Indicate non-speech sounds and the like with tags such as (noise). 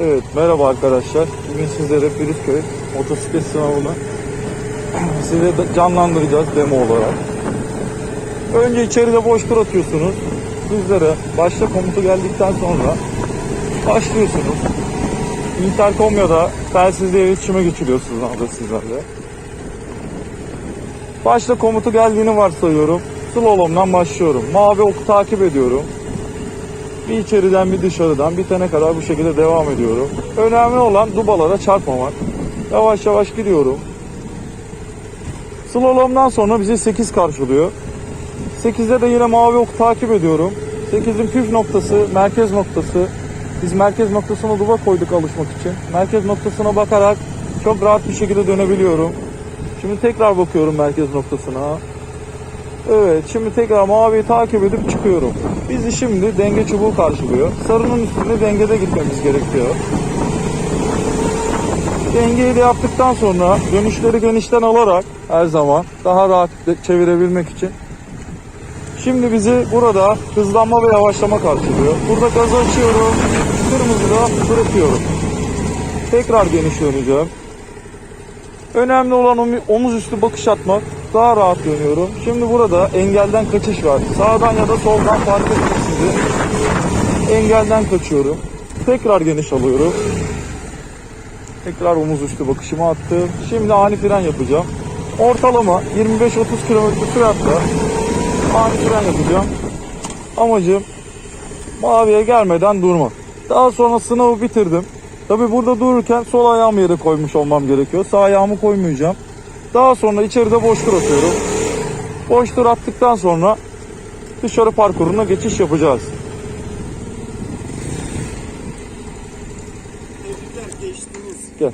Evet merhaba arkadaşlar. Bugün sizlere Firuzköy motosiklet sınavını (clears throat) size canlandıracağız demo olarak. Önce içeride boş tur atıyorsunuz. Sizlere başla komutu geldikten sonra başlıyorsunuz. Intercom ya da telsizle iletişime geçiriyorsunuz abi sizlerle. Başla komutu geldiğini varsayıyorum. Slalom'dan başlıyorum. Mavi oku takip ediyorum. Bir içeriden bir dışarıdan bitene kadar bu şekilde devam ediyorum. Önemli olan dubalara çarpmamak. Yavaş yavaş gidiyorum. Slalom'dan sonra bizi 8 karşılıyor. 8'de de yine mavi ok takip ediyorum. 8'in püf noktası, merkez noktası. Biz merkez noktasına duba koyduk alışmak için. Merkez noktasına bakarak çok rahat bir şekilde dönebiliyorum. Şimdi tekrar bakıyorum merkez noktasına. Evet şimdi tekrar maviyi takip edip çıkıyorum. Bizi şimdi denge çubuğu karşılıyor. Sarının üstünde dengede gitmemiz gerekiyor. Dengeyi de yaptıktan sonra dönüşleri genişten alarak her zaman daha rahat çevirebilmek için. Şimdi bizi burada hızlanma ve yavaşlama karşılıyor. Burada gazı açıyorum. Kırmızıda bırakıyorum. Tekrar geniş. Önemli olan omu- omuz üstü bakış atmak. Daha rahat dönüyorum. Şimdi burada engelden kaçış var. Sağdan ya da soldan fark etmeksizin engelden kaçıyorum. Tekrar geniş alıyorum. Tekrar omuz üstü bakışımı attım. Şimdi ani fren yapacağım. Ortalama 25-30 km süratle ani fren yapacağım. Amacım maviye gelmeden durmak. Daha sonra sınavı bitirdim. Tabi burada dururken sol ayağımı yere koymuş olmam gerekiyor. Sağ ayağımı koymayacağım. Daha sonra içeride boş tur atıyorum. Boş tur attıktan sonra dışarı parkuruna geçiş yapacağız. Tebrikler geçtiniz. Gel.